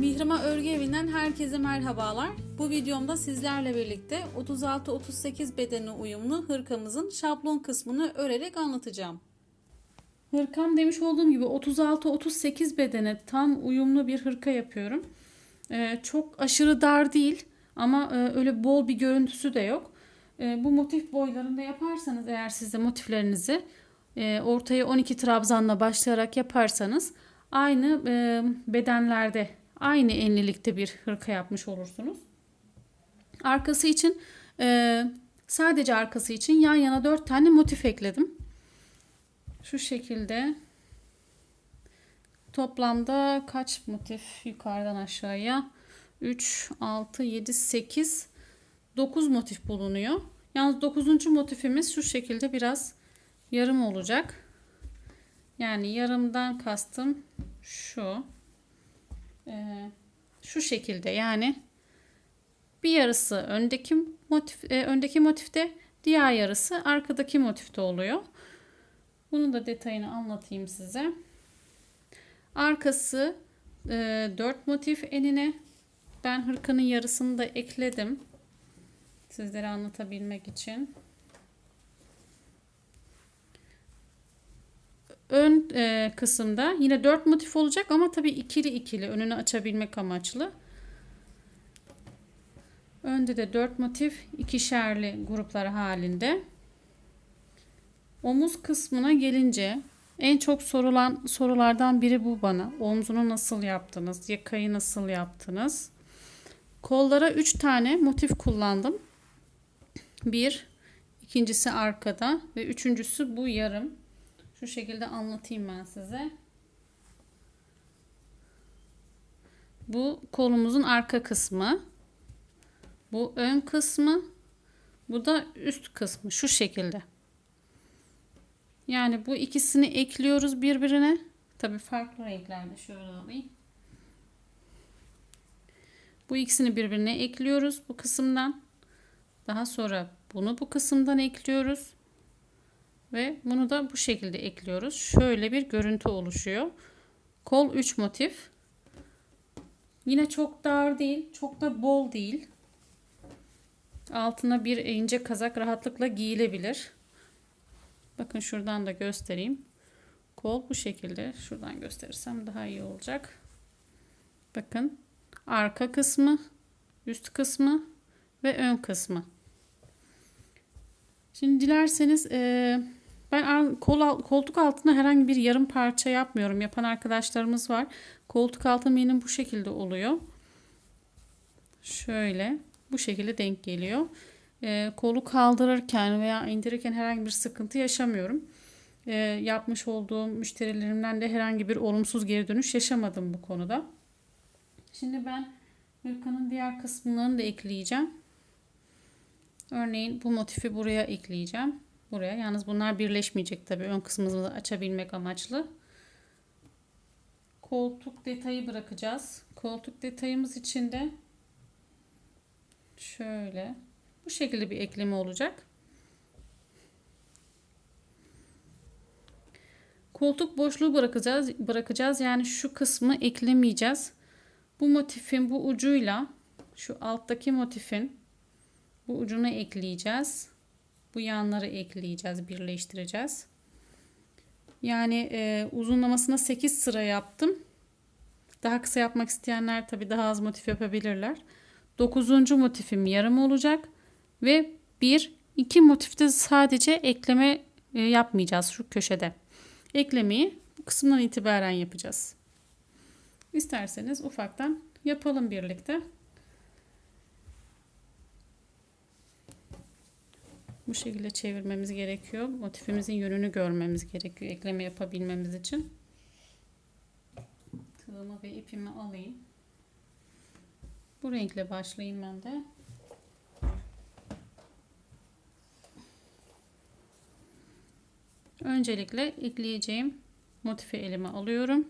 Mihrima Örgü Evi'nden herkese merhabalar. Bu videomda sizlerle birlikte 36-38 bedeni uyumlu hırkamızın şablon kısmını örerek anlatacağım. Hırkam demiş olduğum gibi 36-38 bedene tam uyumlu bir hırka yapıyorum. Ee, çok aşırı dar değil ama e, öyle bol bir görüntüsü de yok. E, bu motif boylarında yaparsanız eğer siz de motiflerinizi e, ortaya 12 trabzanla başlayarak yaparsanız aynı e, bedenlerde aynı enlilikte bir hırka yapmış olursunuz. Arkası için e, sadece arkası için yan yana 4 tane motif ekledim. Şu şekilde toplamda kaç motif yukarıdan aşağıya 3 6 7 8 9 motif bulunuyor. Yalnız 9. motifimiz şu şekilde biraz yarım olacak. Yani yarımdan kastım şu. Ee, şu şekilde yani bir yarısı öndeki motif e, öndeki motifte diğer yarısı arkadaki motifte oluyor. Bunun da detayını anlatayım size. Arkası e, 4 motif enine ben hırkanın yarısını da ekledim. Sizlere anlatabilmek için. Ön e, kısımda yine 4 motif olacak ama tabii ikili ikili önünü açabilmek amaçlı. Önde de 4 motif ikişerli gruplar halinde. Omuz kısmına gelince en çok sorulan sorulardan biri bu bana. Omzunu nasıl yaptınız? Yakayı nasıl yaptınız? Kollara 3 tane motif kullandım. Bir, ikincisi arkada ve üçüncüsü bu yarım. Şu şekilde anlatayım ben size. Bu kolumuzun arka kısmı. Bu ön kısmı. Bu da üst kısmı. Şu şekilde. Yani bu ikisini ekliyoruz birbirine. Tabi farklı renklerde şöyle alayım. Bu ikisini birbirine ekliyoruz bu kısımdan. Daha sonra bunu bu kısımdan ekliyoruz. Ve bunu da bu şekilde ekliyoruz. Şöyle bir görüntü oluşuyor. Kol 3 motif. Yine çok dar değil, çok da bol değil. Altına bir ince kazak rahatlıkla giyilebilir. Bakın şuradan da göstereyim. Kol bu şekilde. Şuradan gösterirsem daha iyi olacak. Bakın arka kısmı, üst kısmı ve ön kısmı. Şimdi dilerseniz e, ben kol, koltuk altına herhangi bir yarım parça yapmıyorum. Yapan arkadaşlarımız var. Koltuk altı benim bu şekilde oluyor. Şöyle bu şekilde denk geliyor. E, kolu kaldırırken veya indirirken herhangi bir sıkıntı yaşamıyorum. E, yapmış olduğum müşterilerimden de herhangi bir olumsuz geri dönüş yaşamadım bu konuda. Şimdi ben hırkanın diğer kısımlarını da ekleyeceğim. Örneğin bu motifi buraya ekleyeceğim. Buraya. Yalnız bunlar birleşmeyecek tabii. Ön kısmımızı açabilmek amaçlı. Koltuk detayı bırakacağız. Koltuk detayımız için de şöyle bu şekilde bir ekleme olacak. Koltuk boşluğu bırakacağız. Bırakacağız. Yani şu kısmı eklemeyeceğiz. Bu motifin bu ucuyla şu alttaki motifin bu ucunu ekleyeceğiz. Bu yanları ekleyeceğiz, birleştireceğiz. Yani e, uzunlamasına 8 sıra yaptım. Daha kısa yapmak isteyenler tabi daha az motif yapabilirler. 9. motifim yarım olacak ve 1 2 motifte sadece ekleme e, yapmayacağız şu köşede. Eklemeyi bu kısımdan itibaren yapacağız. İsterseniz ufaktan yapalım birlikte. Bu şekilde çevirmemiz gerekiyor. Motifimizin yönünü görmemiz gerekiyor. Ekleme yapabilmemiz için. Tığımı ve ipimi alayım. Bu renkle başlayayım ben de. Öncelikle ekleyeceğim motifi elime alıyorum.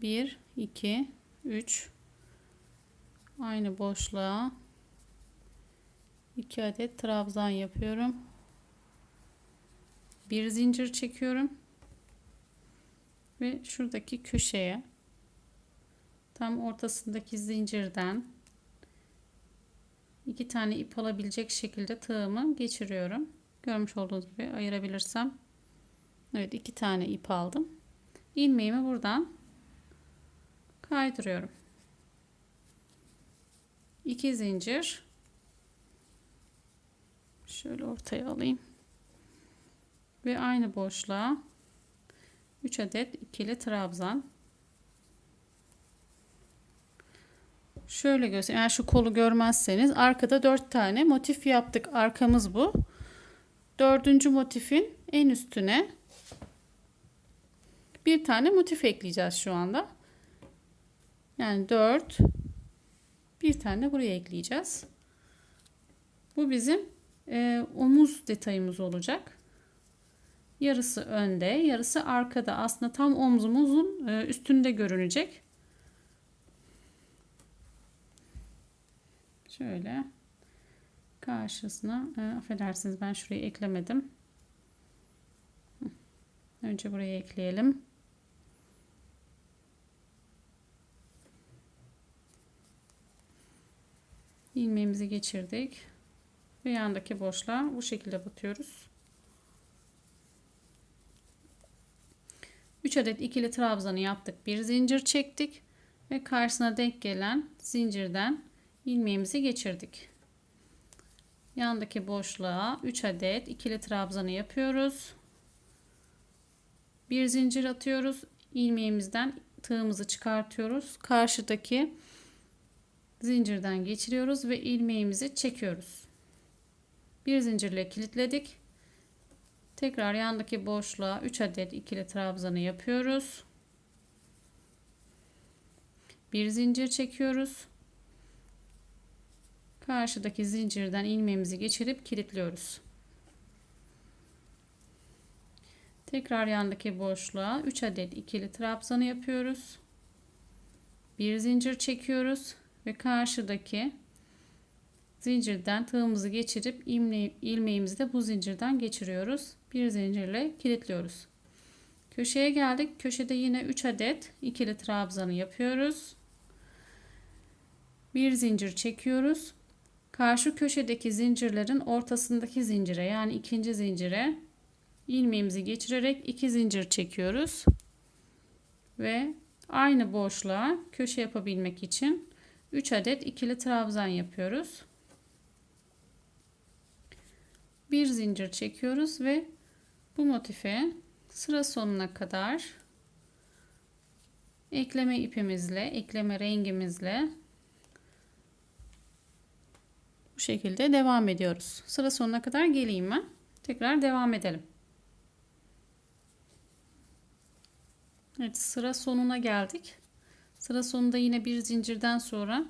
Bir, iki, üç, aynı boşluğa 2 adet trabzan yapıyorum. Bir zincir çekiyorum. ve şuradaki köşeye tam ortasındaki zincirden iki tane ip alabilecek şekilde tığımı geçiriyorum. Görmüş olduğunuz gibi ayırabilirsem. Evet iki tane ip aldım. İlmeğimi buradan kaydırıyorum. 2 zincir. Şöyle ortaya alayım. Ve aynı boşluğa 3 adet ikili trabzan. Şöyle göstereyim eğer şu kolu görmezseniz arkada 4 tane motif yaptık. Arkamız bu. Dördüncü motifin en üstüne bir tane motif ekleyeceğiz şu anda. Yani 4 bir tane buraya ekleyeceğiz. Bu bizim e, omuz detayımız olacak. Yarısı önde, yarısı arkada. Aslında tam omzumuzun e, üstünde görünecek. Şöyle karşısına e, affedersiniz ben şurayı eklemedim. Önce buraya ekleyelim. İlmeğimizi geçirdik ve yandaki boşluğa bu şekilde batıyoruz. 3 adet ikili trabzanı yaptık. Bir zincir çektik ve karşısına denk gelen zincirden ilmeğimizi geçirdik. Yandaki boşluğa 3 adet ikili trabzanı yapıyoruz. Bir zincir atıyoruz. ilmeğimizden tığımızı çıkartıyoruz. Karşıdaki zincirden geçiriyoruz ve ilmeğimizi çekiyoruz. Bir zincirle kilitledik. Tekrar yandaki boşluğa 3 adet ikili trabzanı yapıyoruz. Bir zincir çekiyoruz. Karşıdaki zincirden ilmeğimizi geçirip kilitliyoruz. Tekrar yandaki boşluğa 3 adet ikili trabzanı yapıyoruz. Bir zincir çekiyoruz ve karşıdaki zincirden tığımızı geçirip ilme ilmeğimizi de bu zincirden geçiriyoruz. Bir zincirle kilitliyoruz. Köşeye geldik. Köşede yine 3 adet ikili trabzanı yapıyoruz. Bir zincir çekiyoruz. Karşı köşedeki zincirlerin ortasındaki zincire yani ikinci zincire ilmeğimizi geçirerek iki zincir çekiyoruz. Ve aynı boşluğa köşe yapabilmek için 3 adet ikili trabzan yapıyoruz. Bir zincir çekiyoruz ve bu motife sıra sonuna kadar ekleme ipimizle, ekleme rengimizle bu şekilde devam ediyoruz. Sıra sonuna kadar geleyim ben. Tekrar devam edelim. Evet sıra sonuna geldik. Sıra sonunda yine bir zincirden sonra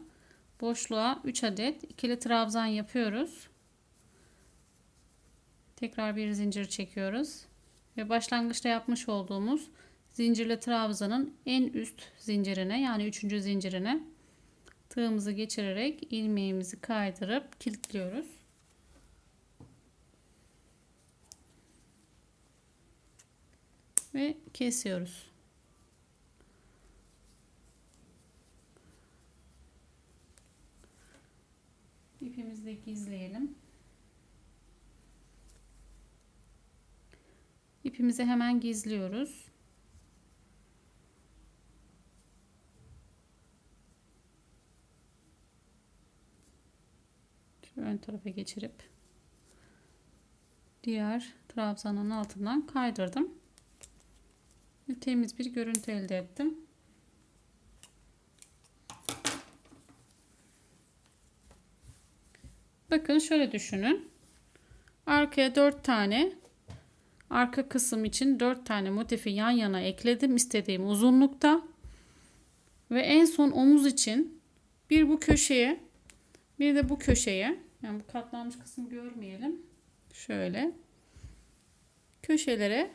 boşluğa 3 adet ikili trabzan yapıyoruz. Tekrar bir zincir çekiyoruz. Ve başlangıçta yapmış olduğumuz zincirli trabzanın en üst zincirine yani 3. zincirine tığımızı geçirerek ilmeğimizi kaydırıp kilitliyoruz. Ve kesiyoruz. İpimizi de gizleyelim. İpimizi hemen gizliyoruz. Şu ön tarafa geçirip diğer trabzanın altından kaydırdım. Temiz bir görüntü elde ettim. Bakın şöyle düşünün. Arkaya 4 tane arka kısım için 4 tane motifi yan yana ekledim istediğim uzunlukta. Ve en son omuz için bir bu köşeye bir de bu köşeye yani bu katlanmış kısmı görmeyelim. Şöyle köşelere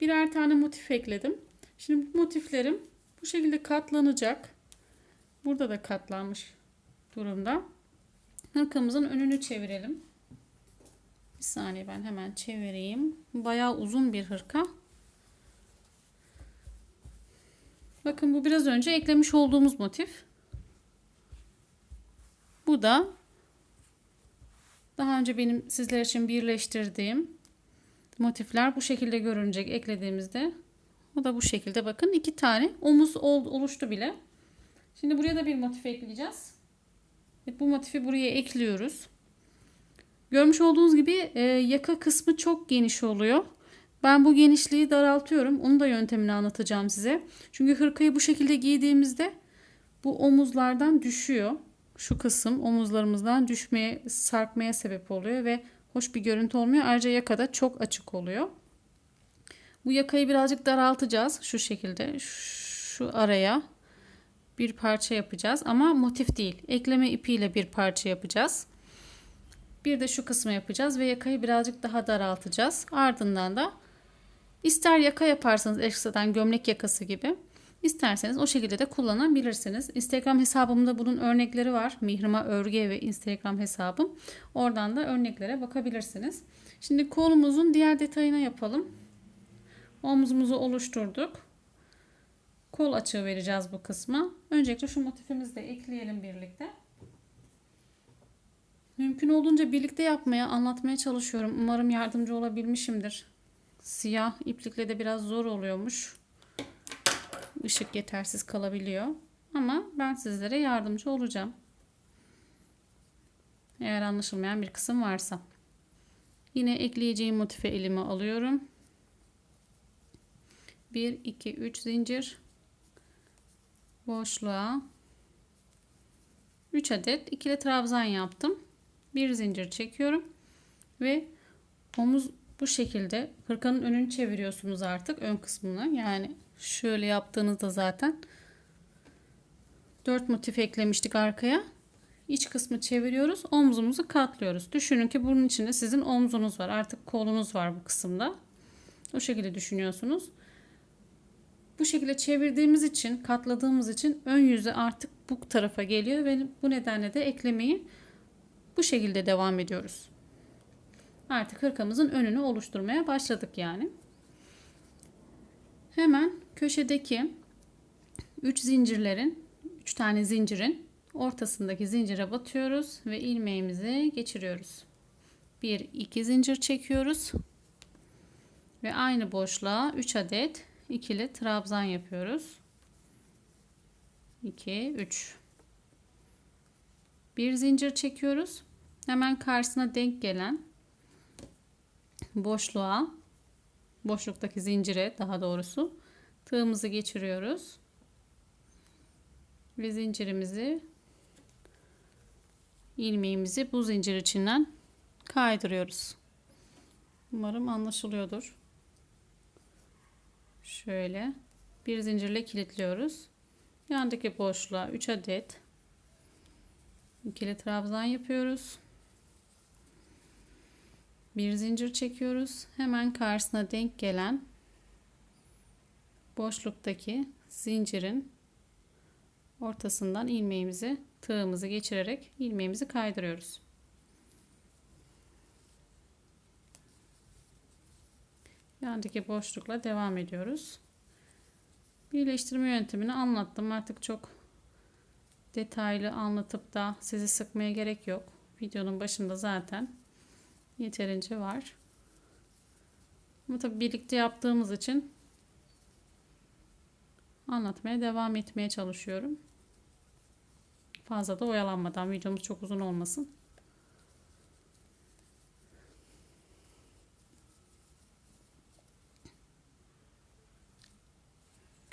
birer tane motif ekledim. Şimdi bu motiflerim bu şekilde katlanacak. Burada da katlanmış durumda. Hırkamızın önünü çevirelim. Bir saniye ben hemen çevireyim. Bayağı uzun bir hırka. Bakın bu biraz önce eklemiş olduğumuz motif. Bu da daha önce benim sizler için birleştirdiğim motifler bu şekilde görünecek eklediğimizde. Bu da bu şekilde bakın iki tane omuz oluştu bile. Şimdi buraya da bir motif ekleyeceğiz. Bu motifi buraya ekliyoruz. Görmüş olduğunuz gibi e, yaka kısmı çok geniş oluyor. Ben bu genişliği daraltıyorum. Onu da yöntemini anlatacağım size. Çünkü hırkayı bu şekilde giydiğimizde bu omuzlardan düşüyor. Şu kısım omuzlarımızdan düşmeye, sarkmaya sebep oluyor ve hoş bir görüntü olmuyor. Ayrıca yaka da çok açık oluyor. Bu yakayı birazcık daraltacağız. Şu şekilde şu araya bir parça yapacağız. Ama motif değil. Ekleme ipiyle bir parça yapacağız. Bir de şu kısmı yapacağız ve yakayı birazcık daha daraltacağız. Ardından da ister yaka yaparsanız ekstradan gömlek yakası gibi isterseniz o şekilde de kullanabilirsiniz. Instagram hesabımda bunun örnekleri var. Mihrima Örgü ve Instagram hesabım. Oradan da örneklere bakabilirsiniz. Şimdi kolumuzun diğer detayına yapalım. Omuzumuzu oluşturduk. Kol açığı vereceğiz bu kısma. Öncelikle şu motifimizi de ekleyelim birlikte. Mümkün olduğunca birlikte yapmaya, anlatmaya çalışıyorum. Umarım yardımcı olabilmişimdir. Siyah iplikle de biraz zor oluyormuş. Işık yetersiz kalabiliyor. Ama ben sizlere yardımcı olacağım. Eğer anlaşılmayan bir kısım varsa. Yine ekleyeceğim motife elime alıyorum. 1, 2, 3 zincir. Boşluğa. 3 adet ikili trabzan yaptım. Bir zincir çekiyorum ve omuz bu şekilde hırkanın önünü çeviriyorsunuz artık ön kısmını. Yani şöyle yaptığınızda zaten 4 motif eklemiştik arkaya. İç kısmı çeviriyoruz omzumuzu katlıyoruz. Düşünün ki bunun içinde sizin omzunuz var artık kolunuz var bu kısımda. O şekilde düşünüyorsunuz bu şekilde çevirdiğimiz için katladığımız için ön yüzü artık bu tarafa geliyor ve bu nedenle de eklemeyi bu şekilde devam ediyoruz. Artık hırkamızın önünü oluşturmaya başladık yani. Hemen köşedeki 3 zincirlerin 3 tane zincirin ortasındaki zincire batıyoruz ve ilmeğimizi geçiriyoruz. 1 2 zincir çekiyoruz. Ve aynı boşluğa 3 adet ikili trabzan yapıyoruz. 2 3 bir zincir çekiyoruz. Hemen karşısına denk gelen boşluğa, boşluktaki zincire daha doğrusu tığımızı geçiriyoruz. Ve zincirimizi ilmeğimizi bu zincir içinden kaydırıyoruz. Umarım anlaşılıyordur. Şöyle bir zincirle kilitliyoruz. Yandaki boşluğa 3 adet ikili trabzan yapıyoruz. Bir zincir çekiyoruz. Hemen karşısına denk gelen boşluktaki zincirin ortasından ilmeğimizi tığımızı geçirerek ilmeğimizi kaydırıyoruz. Yandaki boşlukla devam ediyoruz. Birleştirme yöntemini anlattım. Artık çok detaylı anlatıp da sizi sıkmaya gerek yok. Videonun başında zaten yeterince var. Ama tabii birlikte yaptığımız için anlatmaya devam etmeye çalışıyorum. Fazla da oyalanmadan videomuz çok uzun olmasın.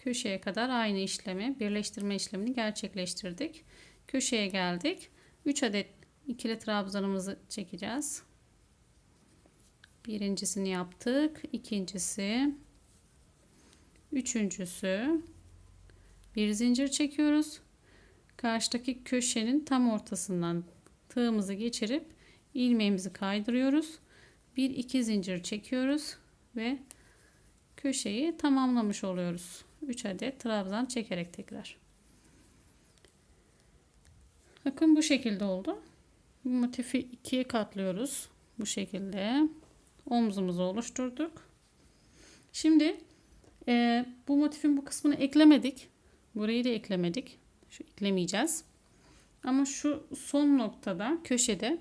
Köşeye kadar aynı işlemi birleştirme işlemini gerçekleştirdik. Köşeye geldik. 3 adet ikili trabzanımızı çekeceğiz. Birincisini yaptık. ikincisi üçüncüsü bir zincir çekiyoruz. Karşıdaki köşenin tam ortasından tığımızı geçirip ilmeğimizi kaydırıyoruz. Bir iki zincir çekiyoruz ve köşeyi tamamlamış oluyoruz. 3 adet trabzan çekerek tekrar. Bakın bu şekilde oldu. Bu motifi ikiye katlıyoruz. Bu şekilde omzumuzu oluşturduk. Şimdi e, bu motifin bu kısmını eklemedik. Burayı da eklemedik. Şu eklemeyeceğiz. Ama şu son noktada köşede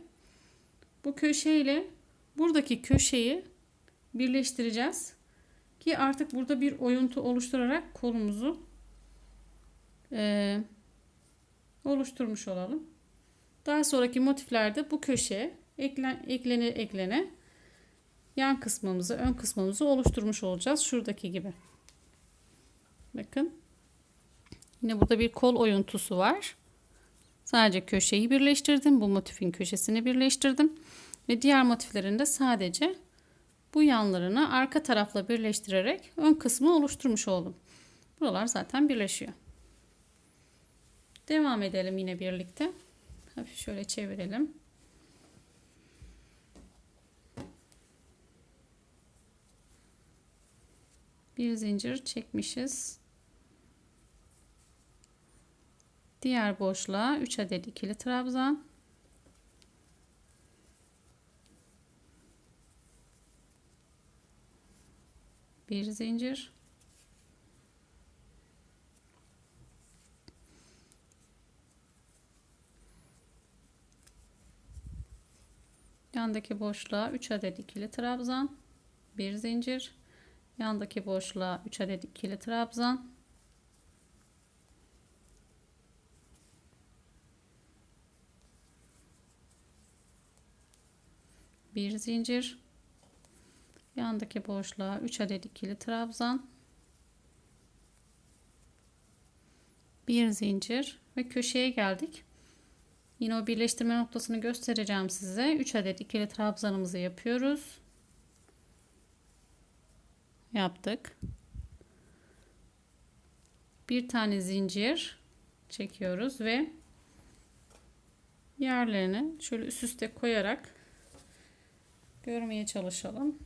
bu köşeyle buradaki köşeyi birleştireceğiz. Ki artık burada bir oyuntu oluşturarak kolumuzu e, oluşturmuş olalım. Daha sonraki motiflerde bu köşeye eklen, eklene eklene yan kısmımızı, ön kısmımızı oluşturmuş olacağız. Şuradaki gibi. Bakın. Yine burada bir kol oyuntusu var. Sadece köşeyi birleştirdim. Bu motifin köşesini birleştirdim. Ve diğer motiflerinde sadece bu yanlarını arka tarafla birleştirerek ön kısmı oluşturmuş oldum. Buralar zaten birleşiyor. Devam edelim yine birlikte. Hafif şöyle çevirelim. Bir zincir çekmişiz. Diğer boşluğa 3 adet ikili trabzan. Bir zincir. Yandaki boşluğa 3 adet ikili trabzan, bir zincir. Yandaki boşluğa 3 adet ikili trabzan, bir zincir yandaki boşluğa 3 adet ikili trabzan bir zincir ve köşeye geldik. Yine o birleştirme noktasını göstereceğim size. 3 adet ikili trabzanımızı yapıyoruz. Yaptık. Bir tane zincir çekiyoruz ve yerlerini şöyle üst üste koyarak görmeye çalışalım.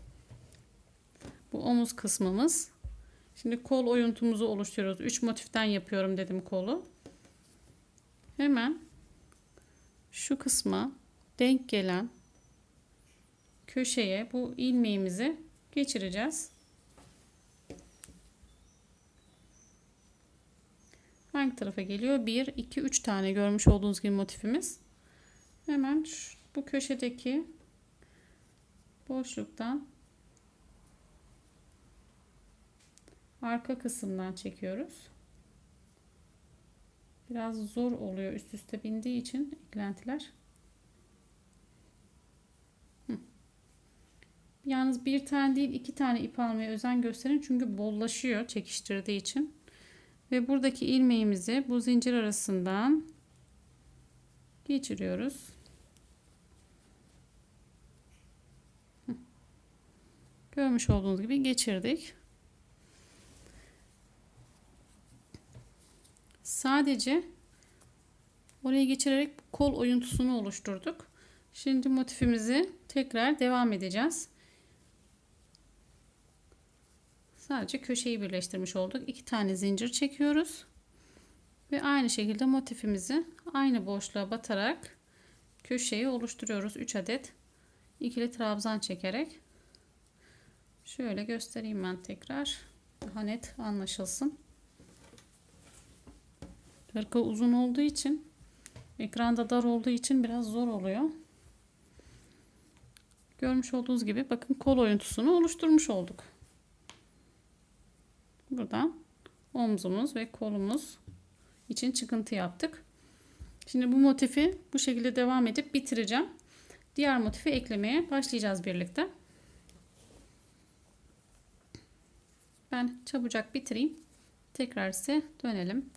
Bu omuz kısmımız. Şimdi kol oyuntumuzu oluşturuyoruz. 3 motiften yapıyorum dedim kolu. Hemen şu kısma denk gelen köşeye bu ilmeğimizi geçireceğiz. Hangi tarafa geliyor? 1, 2, 3 tane görmüş olduğunuz gibi motifimiz. Hemen şu, bu köşedeki boşluktan arka kısımdan çekiyoruz. Biraz zor oluyor üst üste bindiği için eklentiler. Yalnız bir tane değil iki tane ip almaya özen gösterin çünkü bollaşıyor çekiştirdiği için. Ve buradaki ilmeğimizi bu zincir arasından geçiriyoruz. Görmüş olduğunuz gibi geçirdik. Sadece oraya geçirerek kol oyuntusunu oluşturduk. Şimdi motifimizi tekrar devam edeceğiz. Sadece köşeyi birleştirmiş olduk. İki tane zincir çekiyoruz. Ve aynı şekilde motifimizi aynı boşluğa batarak köşeyi oluşturuyoruz. 3 adet ikili trabzan çekerek. Şöyle göstereyim ben tekrar. Daha net anlaşılsın. Hırka uzun olduğu için ekranda dar olduğu için biraz zor oluyor. Görmüş olduğunuz gibi bakın kol oyuntusunu oluşturmuş olduk. Buradan omzumuz ve kolumuz için çıkıntı yaptık. Şimdi bu motifi bu şekilde devam edip bitireceğim. Diğer motifi eklemeye başlayacağız birlikte. Ben çabucak bitireyim. Tekrar ise dönelim.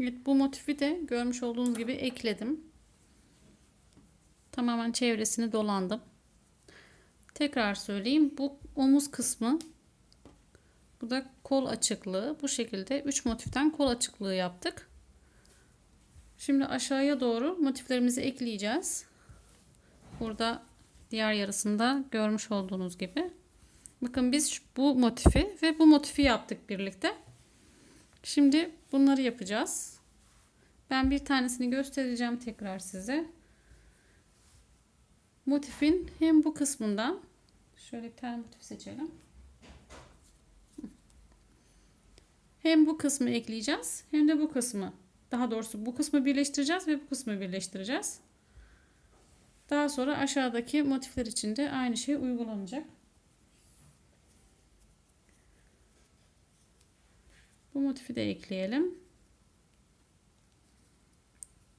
Evet bu motifi de görmüş olduğunuz gibi ekledim. Tamamen çevresini dolandım. Tekrar söyleyeyim. Bu omuz kısmı. Bu da kol açıklığı. Bu şekilde 3 motiften kol açıklığı yaptık. Şimdi aşağıya doğru motiflerimizi ekleyeceğiz. Burada diğer yarısında görmüş olduğunuz gibi. Bakın biz bu motifi ve bu motifi yaptık birlikte. Şimdi bunları yapacağız. Ben bir tanesini göstereceğim tekrar size. Motifin hem bu kısmından şöyle bir tane motif seçelim. Hem bu kısmı ekleyeceğiz hem de bu kısmı. Daha doğrusu bu kısmı birleştireceğiz ve bu kısmı birleştireceğiz. Daha sonra aşağıdaki motifler için de aynı şey uygulanacak. Bu motifi de ekleyelim.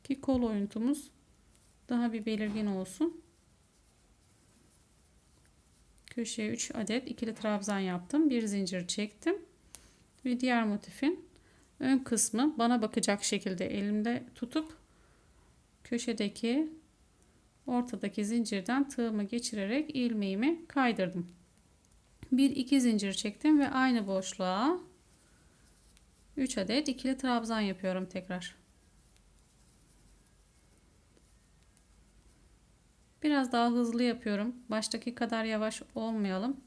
Ki kol oyuntumuz daha bir belirgin olsun. Köşeye 3 adet ikili trabzan yaptım. Bir zincir çektim. Ve diğer motifin ön kısmı bana bakacak şekilde elimde tutup köşedeki ortadaki zincirden tığımı geçirerek ilmeğimi kaydırdım. Bir iki zincir çektim ve aynı boşluğa 3 adet ikili trabzan yapıyorum tekrar. Biraz daha hızlı yapıyorum. Baştaki kadar yavaş olmayalım.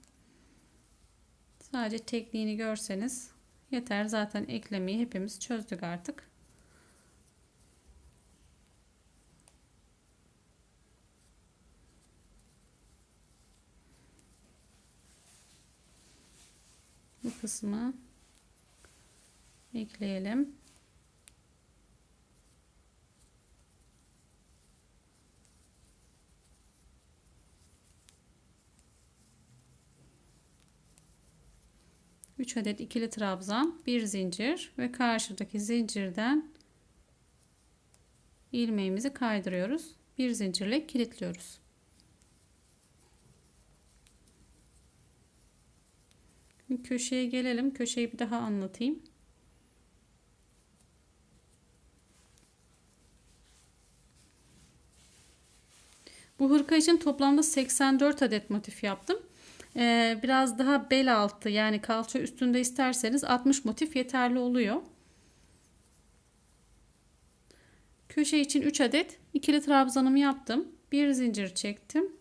Sadece tekniğini görseniz yeter. Zaten eklemeyi hepimiz çözdük artık. Bu kısmı ekleyelim. Üç adet ikili trabzan, bir zincir ve karşıdaki zincirden ilmeğimizi kaydırıyoruz. Bir zincirle kilitliyoruz. köşeye gelelim. Köşeyi bir daha anlatayım. Bu hırka için toplamda 84 adet motif yaptım. Ee, biraz daha bel altı yani kalça üstünde isterseniz 60 motif yeterli oluyor. Köşe için 3 adet ikili trabzanımı yaptım. Bir zincir çektim.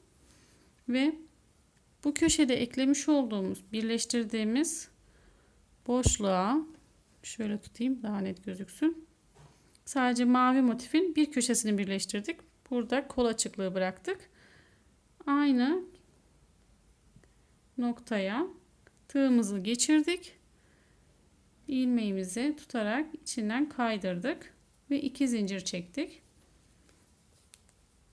Ve bu köşede eklemiş olduğumuz birleştirdiğimiz boşluğa şöyle tutayım daha net gözüksün. Sadece mavi motifin bir köşesini birleştirdik. Burada kol açıklığı bıraktık. Aynı noktaya tığımızı geçirdik. ilmeğimizi tutarak içinden kaydırdık ve iki zincir çektik.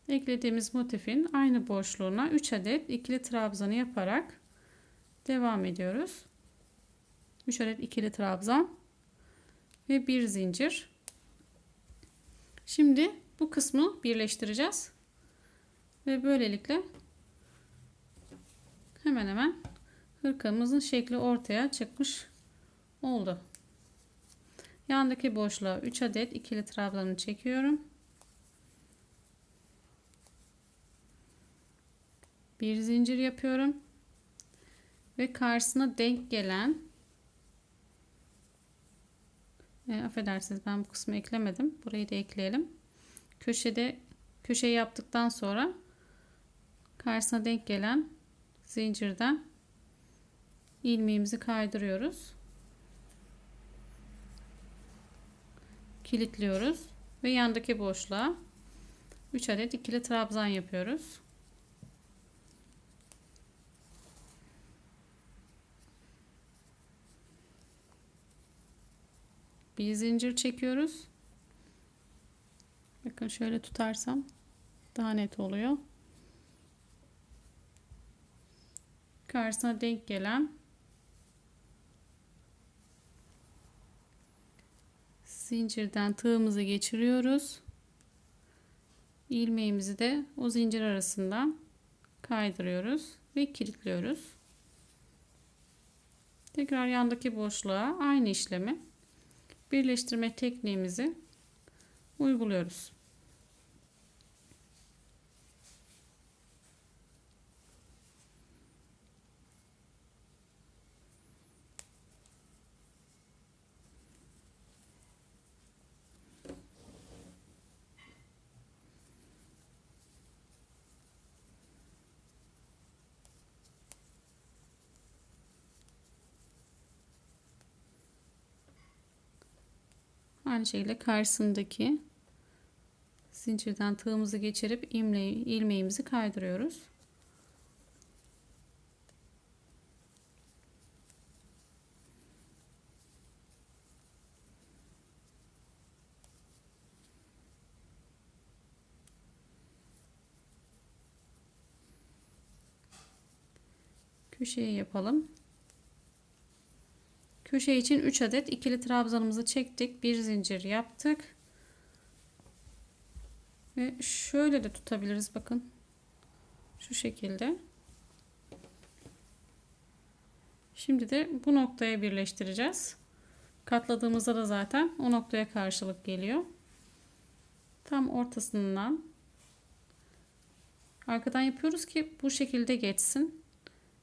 Eklediğimiz motifin aynı boşluğuna 3 adet ikili trabzanı yaparak devam ediyoruz. 3 adet ikili trabzan ve bir zincir. Şimdi bu kısmı birleştireceğiz. Ve böylelikle hemen hemen hırkamızın şekli ortaya çıkmış oldu. Yandaki boşluğa 3 adet ikili trabzanı çekiyorum. Bir zincir yapıyorum. Ve karşısına denk gelen e, affedersiniz ben bu kısmı eklemedim. Burayı da ekleyelim. Köşede köşe yaptıktan sonra karşısına denk gelen zincirden ilmeğimizi kaydırıyoruz. Kilitliyoruz ve yandaki boşluğa 3 adet ikili trabzan yapıyoruz. Bir zincir çekiyoruz. Bakın şöyle tutarsam daha net oluyor. Karşısına denk gelen zincirden tığımızı geçiriyoruz. ilmeğimizi de o zincir arasından kaydırıyoruz ve kilitliyoruz. Tekrar yandaki boşluğa aynı işlemi birleştirme tekniğimizi uyguluyoruz. pençeyle karşısındaki zincirden tığımızı geçirip ilmeğimizi kaydırıyoruz. köşeye yapalım. Köşe için 3 adet ikili trabzanımızı çektik. Bir zincir yaptık. Ve şöyle de tutabiliriz bakın. Şu şekilde. Şimdi de bu noktaya birleştireceğiz. Katladığımızda da zaten o noktaya karşılık geliyor. Tam ortasından arkadan yapıyoruz ki bu şekilde geçsin.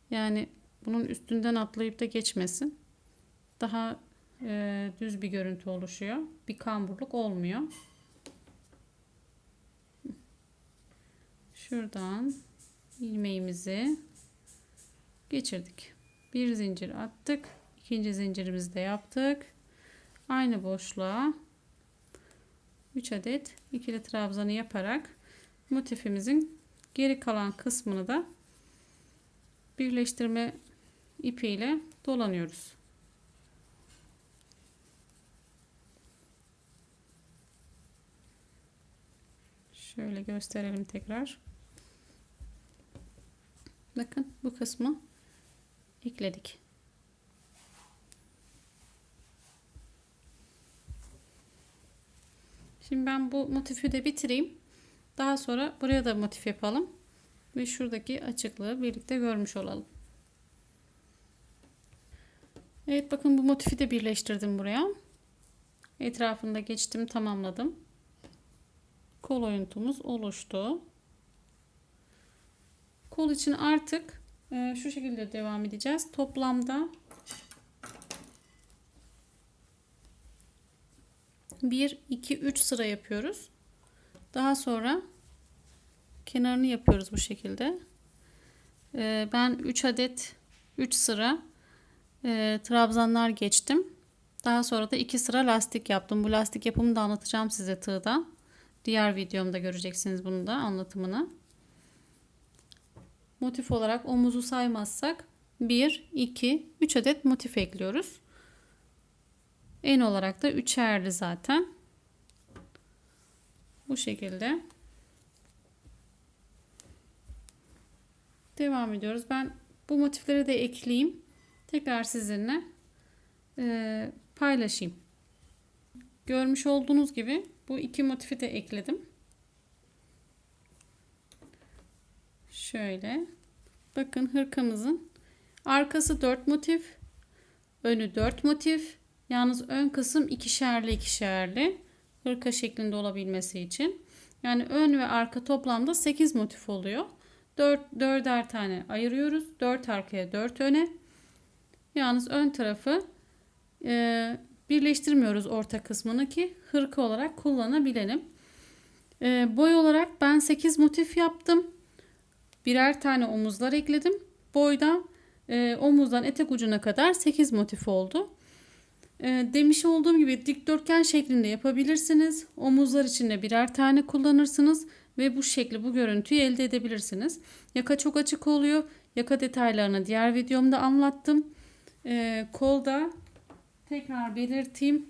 Yani bunun üstünden atlayıp da geçmesin. Daha e, düz bir görüntü oluşuyor. Bir kamburluk olmuyor. Şuradan ilmeğimizi geçirdik. Bir zincir attık. İkinci zincirimizi de yaptık. Aynı boşluğa 3 adet ikili trabzanı yaparak motifimizin geri kalan kısmını da birleştirme ipiyle dolanıyoruz. Şöyle gösterelim tekrar. Bakın bu kısmı ekledik. Şimdi ben bu motifi de bitireyim. Daha sonra buraya da motif yapalım. Ve şuradaki açıklığı birlikte görmüş olalım. Evet bakın bu motifi de birleştirdim buraya. Etrafında geçtim tamamladım. Kol oyuntumuz oluştu. Kol için artık e, şu şekilde devam edeceğiz. Toplamda 1, 2, 3 sıra yapıyoruz. Daha sonra kenarını yapıyoruz bu şekilde. E, ben 3 adet 3 sıra e, trabzanlar geçtim. Daha sonra da 2 sıra lastik yaptım. Bu lastik yapımını da anlatacağım size tığda. Diğer videomda göreceksiniz bunu da anlatımını. Motif olarak omuzu saymazsak 1, 2, 3 adet motif ekliyoruz. En olarak da üçerli zaten. Bu şekilde. Devam ediyoruz. Ben bu motifleri de ekleyeyim. Tekrar sizinle e, paylaşayım. Görmüş olduğunuz gibi bu iki motifi de ekledim. Şöyle. Bakın hırkamızın arkası 4 motif, önü 4 motif. Yalnız ön kısım ikişerli ikişerli hırka şeklinde olabilmesi için. Yani ön ve arka toplamda 8 motif oluyor. 4 dörder tane ayırıyoruz. 4 arkaya 4 öne. Yalnız ön tarafı e, birleştirmiyoruz orta kısmını ki hırka olarak kullanabilelim. E, boy olarak ben 8 motif yaptım. Birer tane omuzlar ekledim. Boyda e, omuzdan etek ucuna kadar 8 motif oldu. E, demiş olduğum gibi dikdörtgen şeklinde yapabilirsiniz. Omuzlar için de birer tane kullanırsınız ve bu şekli bu görüntüyü elde edebilirsiniz. Yaka çok açık oluyor. Yaka detaylarını diğer videomda anlattım. E, kolda tekrar belirteyim.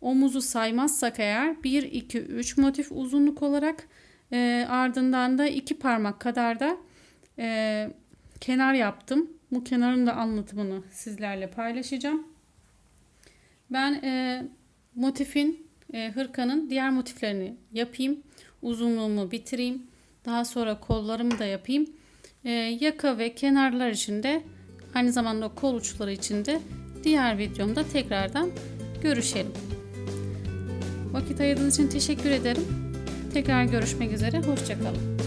Omuzu saymazsak eğer 1, 2, 3 motif uzunluk olarak e, ardından da 2 parmak kadar da e, kenar yaptım. Bu kenarın da anlatımını sizlerle paylaşacağım. Ben e, motifin, e, hırkanın diğer motiflerini yapayım. Uzunluğumu bitireyim. Daha sonra kollarımı da yapayım. E, yaka ve kenarlar için de aynı zamanda kol uçları için de diğer videomda tekrardan görüşelim. Vakit ayırdığınız için teşekkür ederim. Tekrar görüşmek üzere. Hoşçakalın.